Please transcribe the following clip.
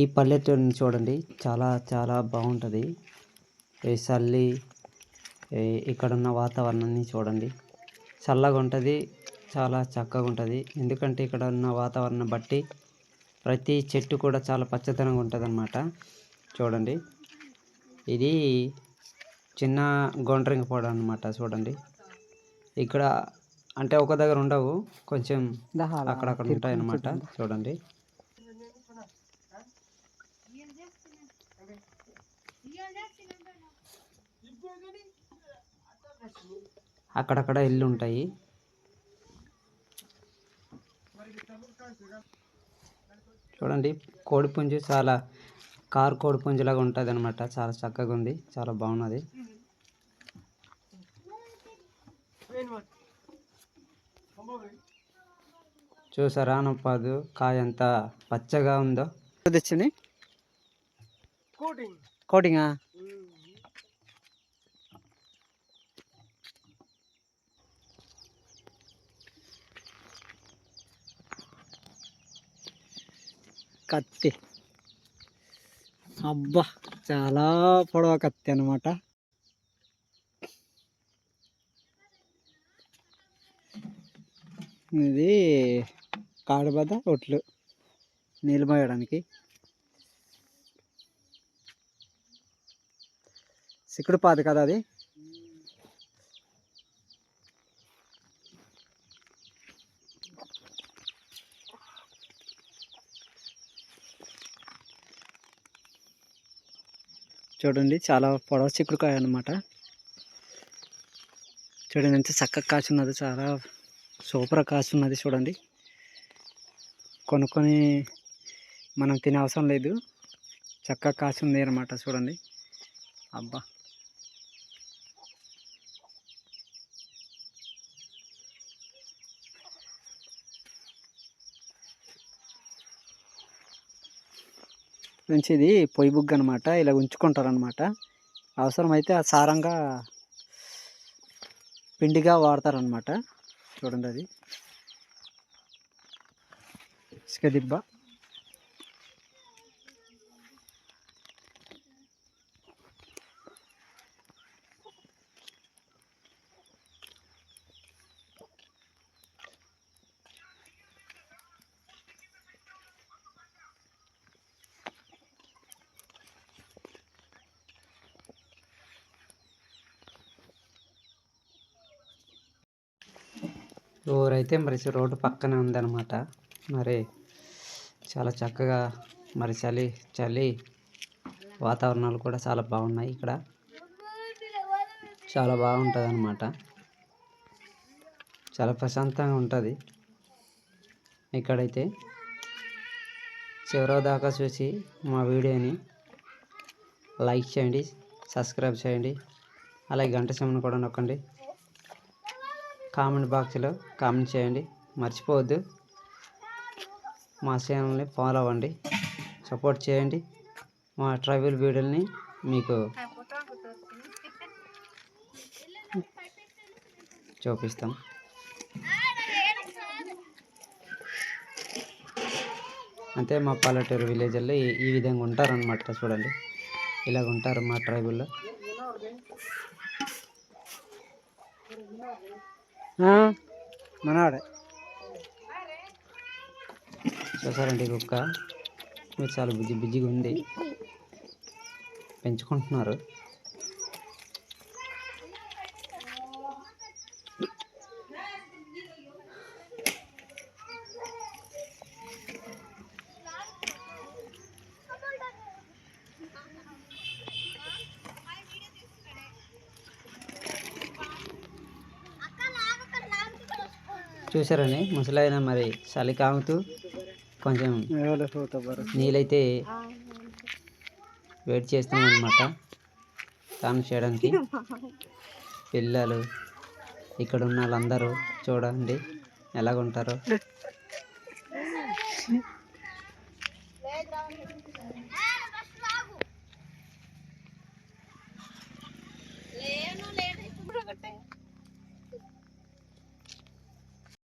ఈ పల్లెటూరిని చూడండి. చాలా చాలా బాగుంటుంది. ఈ చల్లి ఇక్కడ ఉన్న వాతావరణాన్ని చూడండి. చల్లగా ఉంటుంది. చాలా చక్కగా ఉంటుంది. ఎందుకంటే ఇక్కడ ఉన్న వాతావరణం బట్టి ప్రతి చెట్టు కూడా చాలా పచ్చదనంగా ఉంటుంది అన్నమాట చూడండి. ఇది చిన్న గొండ్రింగ పొడ అన్నమాట చూడండి. ఇక్కడ అంటే ఒక దగ్గర ఉండవు. కొంచెం అక్కడక్కడ ఉంటాయి అన్నమాట చూడండి. అక్కడక్కడ ఇల్లు ఉంటాయి చూడండి కోడిపుంజు చాలా కారు కోడిపుంజులాగా ఉంటుంది అనమాట చాలా చక్కగా ఉంది చాలా బాగున్నది. చూసారా నప్పదు కాయ ఎంత పచ్చగా ఉందో. తెచ్చింది? కోటింగా? కత్తి. అబ్బా చాలా పొడవ కత్తి అనమాట ఇది కాడబద ఒట్లు నీళ్ళు పోయడానికి సిక్కుడు పాదు కదా అది. చూడండి చాలా పొడవ చిక్కుడుకాయ అన్నమాట. చూడండి ఎంత చక్కగా కాసున్నది చాలా సూపర్ కాసున్నది చూడండి. కొనుక్కొని మనం తినే అవసరం లేదు. చక్కగా కాసుంది ఉంది అనమాట చూడండి. అబ్బా! మంచిది ఇది పొయ్యి బుగ్గ అనమాట ఇలా ఉంచుకుంటారనమాట అవసరమైతే ఆ సారంగా పిండిగా వాడతారనమాట చూడండి అది. ఇసుక దిబ్బ. ఊరైతే మరి రోడ్డు పక్కనే ఉందన్నమాట. మరి చాలా చక్కగా మరి చలి చలి వాతావరణాలు కూడా చాలా బాగున్నాయి ఇక్కడ. చాలా బాగుంటుంది అన్నమాట చాలా ప్రశాంతంగా ఉంటుంది. ఇక్కడైతే చివరి దాకా చూసి మా వీడియోని లైక్ చేయండి సబ్స్క్రైబ్ చేయండి. అలాగే గంట సమయం కూడా నొక్కండి. కామెంట్ బాక్స్లో కామెంట్ చేయండి. మర్చిపోవద్దు. మా ఛానల్ని ఫాలో అవ్వండి. సపోర్ట్ చేయండి. మా ట్రైబల్ వీడియోని మీకు చూపిస్తాం. అంతే మా పల్లెటూరు విలేజ్లో ఈ ఈ విధంగా ఉంటారనమాట చూడండి. ఇలాగ ఉంటారు మా ట్రైబుల్లో. మనవాడే. చూసారండి కుక్క? మీరు చాలా బిజీ బిజీగా ఉంది. పెంచుకుంటున్నారు. చూసారండి ముసలాయన మరి చలి కాముతూ కొంచెం నీళ్ళైతే వెయిట్ చేస్తాం అనమాట స్నానం చేయడానికి. పిల్లలు ఇక్కడ ఉన్న వాళ్ళందరూ చూడండి ఎలాగుంటారో.